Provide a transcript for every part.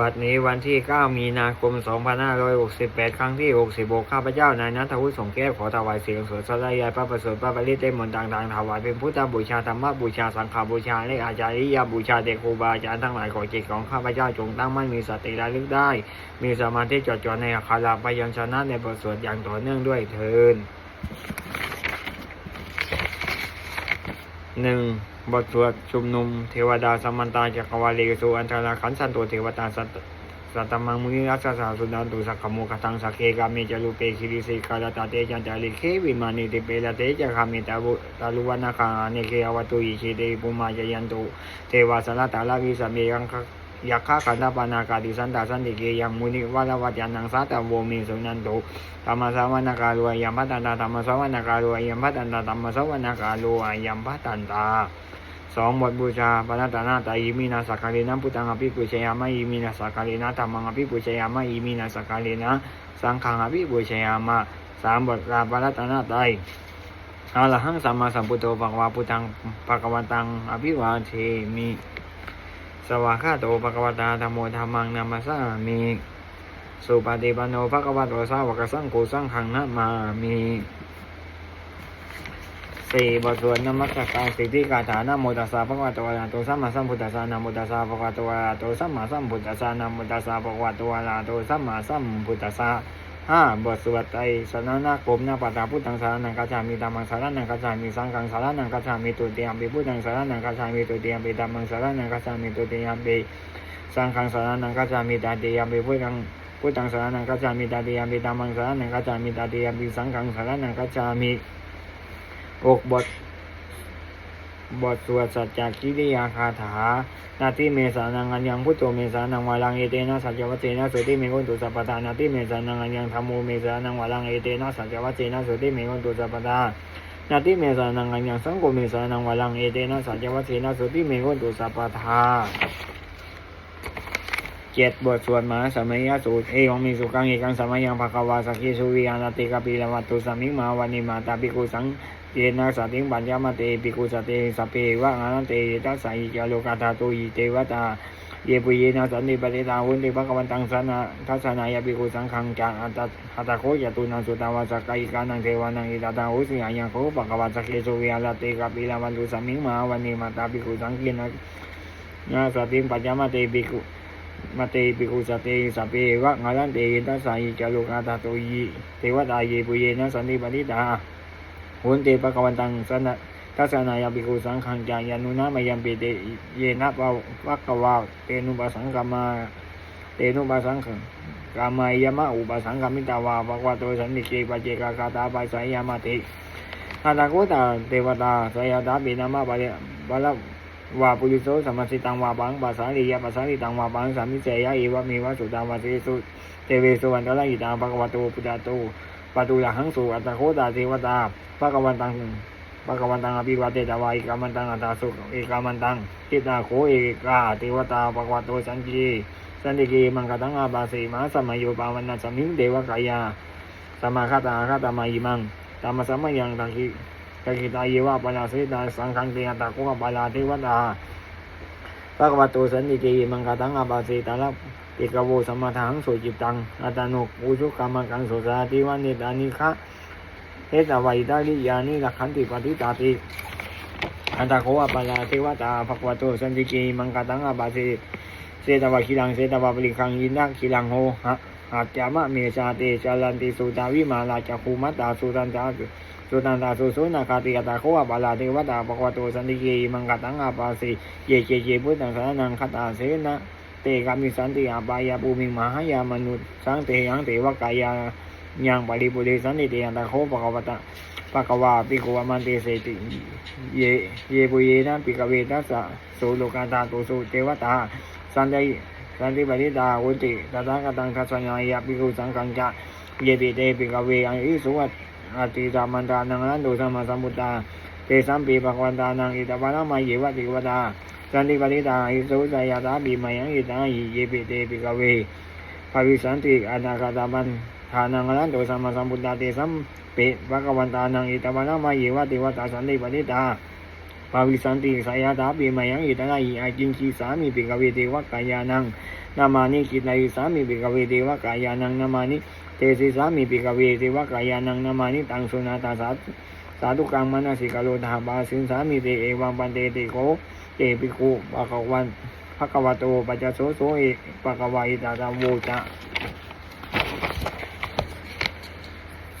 บัดนี้วันที่ 9 มีนาคม 2568 ครั้งที่ 66 ข้าพเจ้านายนัทวุฒิสงแก้วขอถวายเสียงสวดสลายายพระประเสริฐพระบริตรได้มนต์ต่างๆถวายเป็นพุทธบูชาธรรมบูชาสังฆบูชาและอาจาริยบูชาเด็กครูบาอาจารย์ทั้งหลายขอจิตของข้าพเจ้าจงตั้งมั่นมีสติระลึกได้ มีสมาธิจดจ่อในอัคราพยัญชนะในบทสวดอย่างต่อเนื่องด้วยเทินหนึ่ง บทสวดชุมนุมเทวดาสมมันตาจักรวาลีสุอันตราขันธ์สันตุเทวตาสัตสัตตมังมุนิรักษาสาสุนันตุสักขโมคตังสักเคกามิจารุเปคิริสิกาลตาเตจันจาริเควิมานิติเปลเตจะคามิตาบุตาลุวนาคาเนเกอวตุอิชิเตปุมาจยันตุเทวาสละตาลาวิสเมยังคยักขะขันธปานากาติสันตาสันติเกยังมุนิวาลวัจานังสัตตโวมิสุนันตุธรรมสวนาการุอายัมพัตันตาธรรมสวนาการุอายัมพัตันตาธรรมสวนาการุอายัมพัตันตา สองบทบูชาปนัตตานาตาอิมินาสักการินะพุทธังอภิปุชยามะอิมินาสักการินะธรรมังอภิปุชยามะอิมินาสักการินะสังฆังอภิปุชยามะสามบทราปนัตตานาตายอาละหังสัมมาสัมพุทโธภควาพุทธังภควันตังอภิวาเทมิสวากขาโตภควตาธรรมโมธรรมังนามาสามิสุปฏิปันโนภคะวะโตสาวกสังโฆสังฆังนะมามี สี่บทสวดนมัสการสิทธิกาถานะโมตัสสะภะคะวะโตอะระหะโตสัมมาสัมพุทธัสสะนะโมตัสสะภะคะวะโตอะระหะโตสัมมาสัมพุทธัสสะนะโมตัสสะภะคะวะโตอะระหะโตสัมมาสัมพุทธัสสะห้าบทสวดไตรสนนากรมนาปตาพุทธังสารนังกัจจามิธรรมังสารนังกัจจามิสังฆังสารนังกัจจามิตุติยมปิพุทธังสารนังกัจจามิตุติยมปิธรรมังสารนังกัจจามิตุติยมปิสังฆังสารนังกัจจามิตติยมปิพุทธังพุทธังสารนังกัจจามิตาติยามิตามังสารนังกัจจามิตาติยามิสังฆังสารนังกัจามิ กบท บทสวดสัจจกิริยาคาถา นาทิเมสานังอัญญังพุทโธเมสานังวาลังเอเตนะสัจวัตเตนะสุติเมกุนตุสัพพทานาทิเมสานังอัญญังธรรมโมเมสานังวาลังเอเตนะสัจวัตเตนะสุติเมกุนตุสัพพทานาทิเมสานังอัญญังสังโฆเมสานังวาลังเอเตนะสัจวัตเตนะสุติเมกุนตุสัพพทาเจ็ดบทสวดมหาสมัยยสูตรเอของมีสุขังเอกังสมัยยังภควาสักขิสุวิอานาติกาปิลวัตตุสมิงมาวันิมาตาปิกุสัง เยนะสติปัญญามเตปิกุสเตสพเพวะงานเตตัสสะอิจโลกาธาตุยิเตวตาเยปุเยนะสันติปฏิตาหุนติภควันตังสนะทัศนายปิกุสังขังจาอัตตะอัตะโคยตุนังสุตาวาสกายกานังเทวานังอิตาตาหุสิอายังโคภควาสักขิสุวิอานาติกาปิลาวัตตุสัมมิงมาวันิมาตาปิกุสังกินะนะสัติปัญญามเตปิกุมาเตปิกุสเตสัพเพวะงาลันเตตัสสายิจารุกาตาโตยิเทวตาเยปุเยนะสันติปณิตา หุนเตปะกวันตังสนะทัศนายาปิกุสังขังจายานุนะมายัมปิเตเยนะปะวะกกวาเตนุปสังกามาเตนุปสังขังกามายามะอุปสังกามิตาวาภควะโตสันติเกปะเจกาคาตาปะสายามาเตอาตาโกตาเทวตาสายาตาปินามะบาลบาลวาปุริโสสมสิตังวาบังปัสสาริยปัสสาริตังวาบังสามิเสยะเอวะเมวะสุตังวาเสสุเทเวสุวรรณละอิตังภควโตปุตตโตปตุละหังสุอัตตโคตาเทวตา ภควันตังภควันตังอภิวาเตตวาอิกามันตังอัตตาสุเอกามันตังกิตาโคเอกาเทวตาภควโตสันติสันติเกมังกตังอาบาสีมาสมัยโยปาวันนัสมิงเดวกายาสมาคตาคตามายิมังตามสมัยยังตังกิตกิตาเยวะปนาสิตาสังขังเตอัตตะโคปาลาเทวตาภะคะวะโตสันติเกมังคตังอาบาเสตาลับเอกโวสมาทังโสจิตังอัตานุอุชุกรรมกังโสสาติวันเนตานิคะ เอตวัยตาลิยานิลักขันติปฏิตาติอันตะโควะปะลาเทวตาภควะโตสันติเกมังคตังอาบาเสเสตวะคิลังเสตวะปริคังยินักคิลังโหหะอาจามะเมชาเตจารันติสุตาวิมาลาจักขุมัตตาสุตันตาสุตันตาสุสุนาคาติกตาโควะบาลาเทวตาปะควะโตสันติเกมังกตังอาปาสิเยเจเจพุทธังสารนังคตาเสนะเตกามิสันติอาปายาภูมิมหายามนุษย์สังเตยังเทวกายา ยังปริปุเรสันติเตยังตาโคปะควะตาปะกวาปิโกวมันเตเสติเยเยปุเยนะปิกเวทัสสะโสโลกาตาตุสุเทวตาสันติสันติปริตาวุติตถาคตังทัศนายาปิกุสังกังจะเยปิเตปิกเวอันอิสุวัตอาติตามันตานังนันโดสัมมาสัมพุทธาเตสัมปีภควันตานังอิตาปานามาเยวะติวตาสันติปริตาอิสุสายาตาปีมายังอิตาหิเยปิเตปิกเวภาวิสันติอนาคตามัน ทานังนันโดสัมมาสัมพุทธาเตสัมปีภควันตานังอิตาปานามาเยวะติวตาสันติปริตาภาวิสันติสายาตาปีมายังอิตาหิอาจิงคีสามิปิกเวเทวะกายานังนามานิกิตายิสามิปิกเวเทวกายานังนามานิเตสิสามิปิกเวเทวกายานังนามานิตังสุนาตาสาสาธุกังมนาสิกาโลธาบาสินสามิเตเอวังปันเตติโกเตปิกุปะกวันภะคะวะโตปัจจโสโสเอปะคะวะอิตาตาโวจะ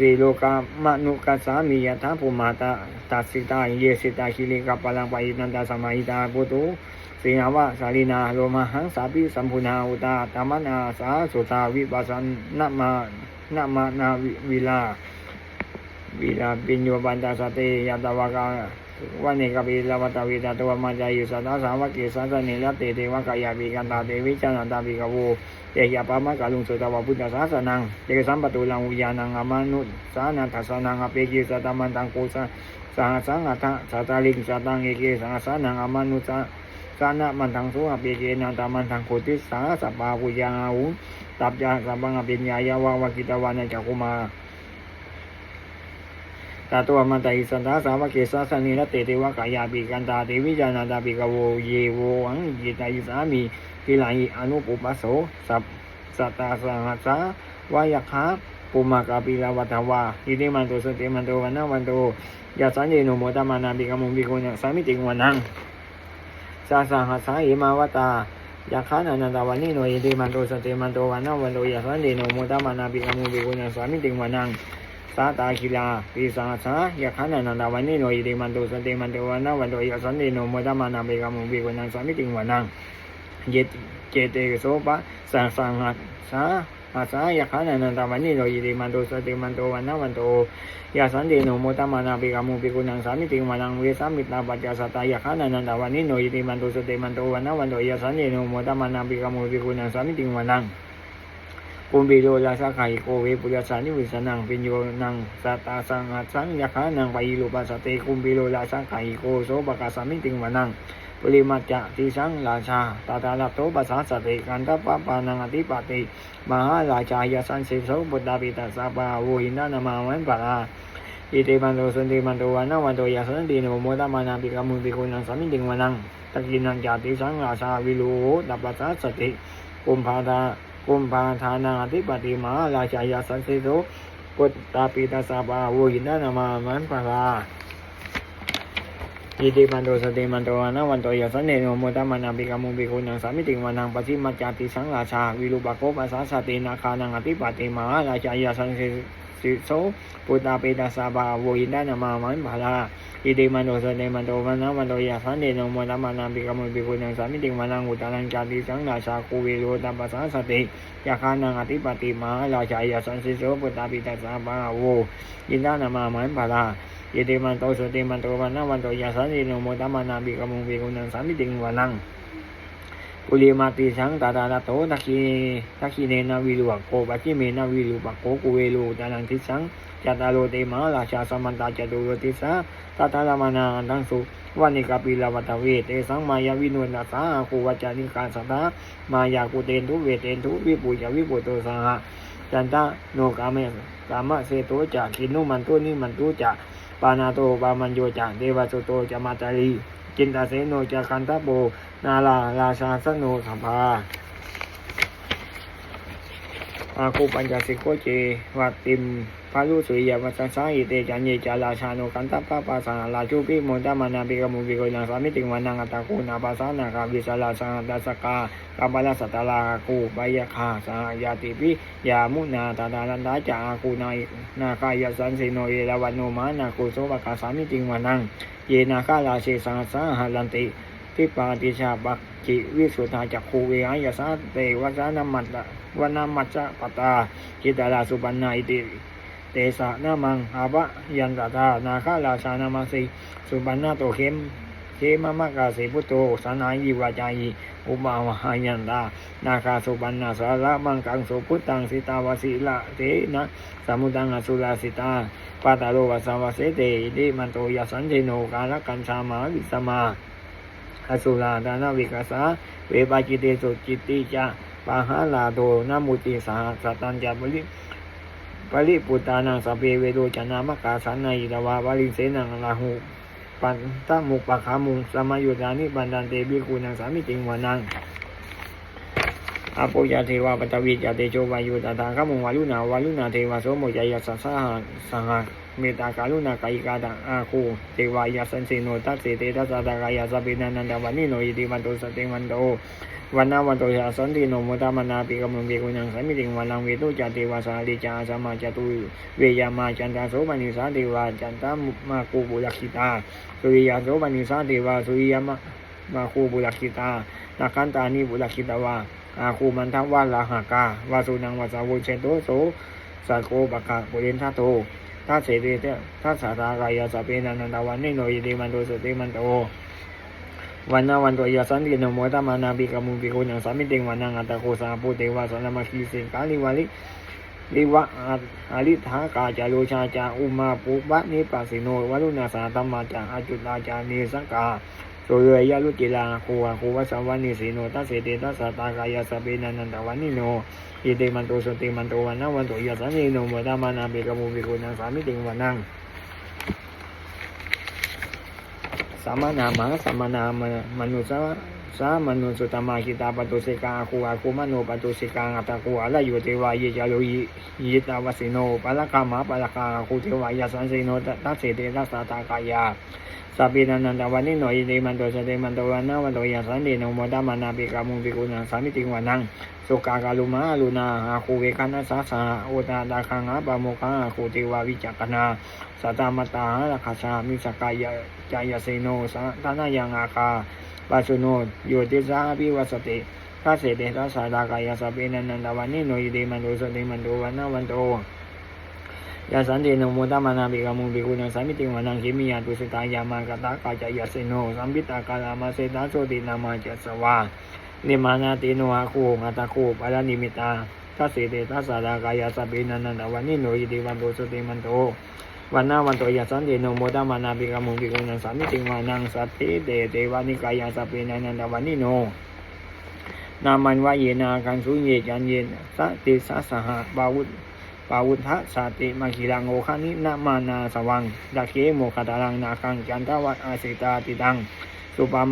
สีโลกามนุกัสสามียถาภูมาตาตัสสิตาเยสิตาคิริกัปปะลังปะอินันตาสมัยตาปุตุสิงหาวะสาลีนาโลมาหังสาปิสัมพุนาอุตาตมนาสาสุตาวิปัสสนนะมานะมานาวิลาวิลาปิญโยบันตาสติยตวากาวันเนกปิลาวัตวิตาตัวมาจายุสัตตาสาวกิสัสนิลเตเทวกายาปิกันตาเทวิจานันตาปิกโว เตยาปามะกาลุงสุตวะพุทธศาสนังเตสัมปตุลังวิญาณังอมานุสานัทัสสนังอเปกิสตามันตังโกสะสหสังอัตสัตตาลิงสตังเอเกสหสานังอมานุสาสานะมันตังสุอเปเกนันตามันตังโคติสาสปาวุยาหุตับยาสัมบังอภิญญายาวาวกิตวานะจักคุมาตาตัวมันตาอิสันตาสาวกเกสาสนิรเตเทวกายาปิกันตาเทวิจานาตาปิกโวเยโวังยิตายิสามี ทิลัยอนุปุปสโสสัพสัตตาสังหัสาวายคาปุมากาปิลาวัตวาอิติมันโตสติมันโตวันนาวันโตยาสันเยโนโมตมานาบิกามุบิโกนังสามิติงวันนังสาสังหัสาเอมาวตายาคานันตาวันนิโนอิติมันโตสติมันโตวันนาวันโตยาสันเยโนโมตมานาบิกามุบิโกนังสามิติงวันนังสาตาคิลาปิสังหัสายาคานันตาวันนิโนอิติมันโตสติมันโตวันนาวันโตยาสันเยโนโมตมานาบิกามุบิโกนังสามิติงวันนัง เยตเจเตโสปะสังสังหัสสาอาสายาขานันตาวันนิโรยิริมันโตสติมันโตวันนาวันโตยาสันเดโนโมตมานาปิกามุปิกุนังสามิติมานังเวสามิตาปัจจสตายาขานันตาวันนิโรยิริมันโตสติมันโตวันนาวันโตยาสันเดโนโมตมานาปิกามุปิกุนังสามิติมานังปุมปิโลลาสาไขโกเวปุยสานิวิสนังปิญโยนังสัตตาสังหัสสังยาขานังไปยิโลปัสสติคุมปิโลลาสาไขโกโสปะกาสามิติมานัง ปริมาจะติสังราชาตาตาลับโตปัสสาสติกันตปะปานังอธิปติมหาราชายสันสิโสบุตตาปิตาสาปาโวหินานามาวันปาราอิติมันโตสันติมันโตวันาวันโตยาสันติโนโมตมานาปิกามุปิกุนังสามิติงวันังตะกินังจาติสังราชาวิโลตัปปัสสาสติกุมภาทากุมภาทานังอธิปติมหาราชายสันสิโสบุตตาปิตาสาปาโวหินานามาวันปารา อิติมันโตสติมันโตอนาวันโตยสันเนโนโมตมานาปิกามุปิโกนังสามิติวันังปฏิมัจจติสังราชาวิรุปโกปัสสาสตินาคานังอธิปติมหาราชายาสังสิโสปุตตาเปตาสาบาโวหินดานามามันภาลาอิติมันโตสติมันโตวันนวันโตยสันเนโนโมตมานาปิกามุปิโกนังสามิติวันังอุตานังจติสังราชาคูวิโรตัปัสสาสติยาคานังอธิปติมหาราชายาสังสิโสปุตตาเปตาสาบาโวหินดานามามันภาลา เยติมันโตสุติมันโตวันนาวันโตยาสันติโนโมตมานาบิกามุงบิกุนังสามิติงวานังปุริมาติสังตาตาลโตทักขีทักขีเนนาวิลุวะโกปัจจิเมนาวิลุปโกกุเวลุตานังทิสังจัตตาโลเตมาราชาสมันตาจตุโรติสาตาตาลามานาอันตังสุวานิกาปิลาวัตเวเตสังมายาวินุนาสาคูวัจานิการสัตามายากุเตนทุเวเตนทุวิปุจาวิปุโตสังหะจันตาโนกาเมกามะเสโตจะกินุมันตุนิมันตุจะ ปานาโตปามันโยจะเดวสุโตจะมาตาลีจินตาเสโนจะคันตาโบ นาลาราชาสโนสัมภาอาคูปัญจสิโกเจวัดติม พาลุสุริยวัสสาอิเตจันเยจาราชาโนกันตะปะปะสาลาจุปิโมตมานาปิกมุปิโกนังสามิติวันังอัตตะกูนาปาสานาคาวิสาลาสังดัสกากาบาลสัตตลาคูปายคาสายาติปิยามุนาตาดาลันดาจาคูนายนาคายสันสิโนเอราวันโนมานาคูโสวะกาสามิติวันัง เยนาคาราเชสังสาหลันติทิปาติชาบักจิวิสุทธาจักคูเวหายาสาเตวสานามัตตะวนามัจจะปตาจิตาลาสุปันนาอิติ เตสะนามังอาบะยันตตานาคาราชานามสีสุปันนาโตเข็มเขมมะกาสีพุโตสนายีวาจายีอุมาวหายันตานาคาสุปันนาสาระมังกังสุพุตังสิตาวสีละเตนะสมุตังอสุลาสิตาปาตาโลวัสาวาเสเตอิติมันโตยัสสันเทโนกาลกัญชามาวิสมาอสุราดานาวิกัสาเวปาจิเตสุจิตติจาปาหาลาโดนามุติสหสัตัญจาบริ ปริปุตานังสเพเวโดจนามกาสันนายิตวาวาลิเสนังลาหูปันตมุปปะขามุงสมายุตานิบันดันเตบิคูนังสามิติงวานังออาปุยเทวาปตวิจเตโชวายุตถาคมุงวาลุนาวาลุนาเทวาโสโมยยสัสสะสห เมตตาการุณากายิกาตังอาคูเทวายาสันสิโนตัสสิเตตัสตากายาสปินันนันตวันนิโนยิติวันโตสติวันโตวันนาวันโตยาสันติโนมุตามนาปิกมุงเบกุนังสัมมิติงวันลังเวตุจเทวาสาลิจาสมาจตุเวยามาจันตาโสปนิสาเทวาจันตามาคูบุลักขิตาสุริยาโสปนิสาเทวาสุริยามะมาคูบุลักขิตานาคันตานิบุลักขิตาวาอาคูมันทังวาลาหากาวาสุนังวาสาวุเชโตโสสักโกปะกะปุเรนทัตโต ถ้าเสเตเตทัสสะตากายาสเปนันตวันนิโนยติมันโตสติมันโตวันนาวันตัวยาสันติโนโมตามานาบิกามุบิโกยังสามิติงวันนังอัตโกสาปุเตวาสนามาคีสิงกาลิวาลิลิวะอาลิทากาจารุชาจาอุมาปุบะนิปัสสิโนวัลุนาสาธรรมาจาอาจุตาจานีสังกา สเรยะลุติลาโควาโควะสวันิสีโนตัสเสเตตัสสตากายาสเปนันันตวันนิโนอิเตมันโตสติมันโตวันนาวันโตยาสันนิโนมตามานาเบกมุบิโกนังสามิติงวันนังสามนามาสามนามมนุสะ สามนุสุตมาคิตาปตุสิกาคูอาคูมโนปตุสิกาอัตตะคูอะละโยเทวายจาโลยิยิตาวสิโนปะละกามาปะละกาคูเทวายสันสิโนตัสเสเตตัสสะตากายาสัพพินันตวันนิโนอิติมันโตสติมันโตวันนาวันโตยาสันติโนโมตามานาปิกามุงปิกุนังสามิติวานังสุกากาลุมาลุนาอาคูเวกันาสาสาโอตาดาคังอาปาโมคังอาคูเทวาวิจักนาสัตตามตาราคาชามิสกายะจายเสโนสัตนายังอาคา ปาสุโนโยติสาภิวัสติทัสเสเตทัสสะดากายาสัพพินันนันตวันนิโนอิติมันโตสติมันโตวันนาวันโตยาสันเดโนโมตามานาบิกามุบิกุนังสามิติวันังคิมิยาตุสิตายามากตากาจายาเสโนสัมปิตากาลามาเสตาโสตินามาจัสวานิมานาติโนอาคูงาตาคูปารานิมิตาทัสเสเตทัสสะดากายาสัพพินันนันตวันนิโนยิติวันโตสติมันโต วันนาวันโตยาสันเดโนโมตามานาบิกามุบิกุนังสามิติวันังสัพเพเตเตวานิกายาสัพพินันนันตวันนิโนนามันวะเยนาคันสุเยจันเยนสติสัสหะบาวุธปาวุธะสาติมาคิรังโอคานินามานาสวังดักเกโมคตารังนาคังจันทวัตอาสิตาติตัง สุปัม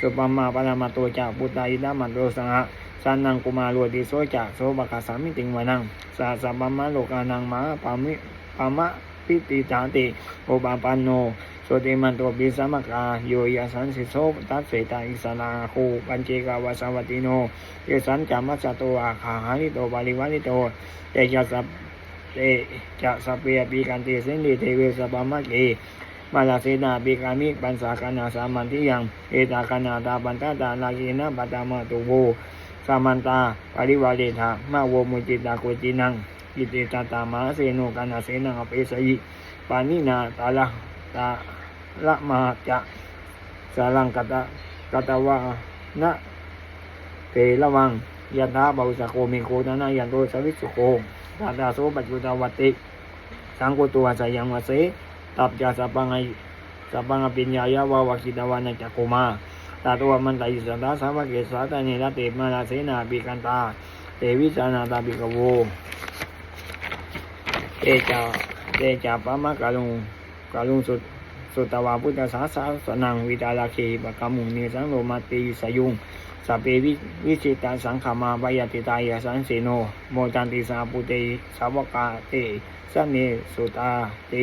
สุปัมมาปนามาโตจากปุตาอินามันโรสังหะสานังกุมาโรติโสจากโสบกาสามิติงวานังสาสัมมาโลกานังมาปามิปามะ ปิติจาติโอปาปันโนโสติมันโตปิสัมมกาโยยสันสิโสตัสเสตาอิสนาโคปัญเจกาวาสวัติโนเยสันจามัสสะโตอาคาหานิโตบาลิวานิโตเตจัสสะเตจะสเปียปีกันติสินดิเทเวสปามะเกมาลาเสนาปีกามิปันสากนาสามันทิยังเอตากนาตาปันตาตาลากีนะปัตตามาตุโวสามันตาปริวาเดธามาโวมุจิตาโกจินัง อิติตตามาเสโนกานาเสนังอเปสยิปานินาตาละตาละมาจะสารังกตะกตวะนะเตระวังยะถาบาสะโกมิโกนานายันโตสวิสุโกตาตาโสปัจจุตาวติสังโกตัวสยังวเสตับจาสัพพังไอสัพพังอปิญญายาวาวาคิตาวานัจักโกมาตาตัวมันตายิสัตตาสาวเกสาตาเนรเตมาลาเสนาปิกันตาเตวิสานาตาปิกโว เตจาเตจาปะมะกาลุงกาลุงสุดสุตวาพุทธศาสสนังวิตาลาเคปะกามุงเนสังโลมาติสยุงสัพเพวิวิสิตาสังขามาปายติตายาสันเสโน โมจันติสาปุเตสาวกาเตสเนสุตาเต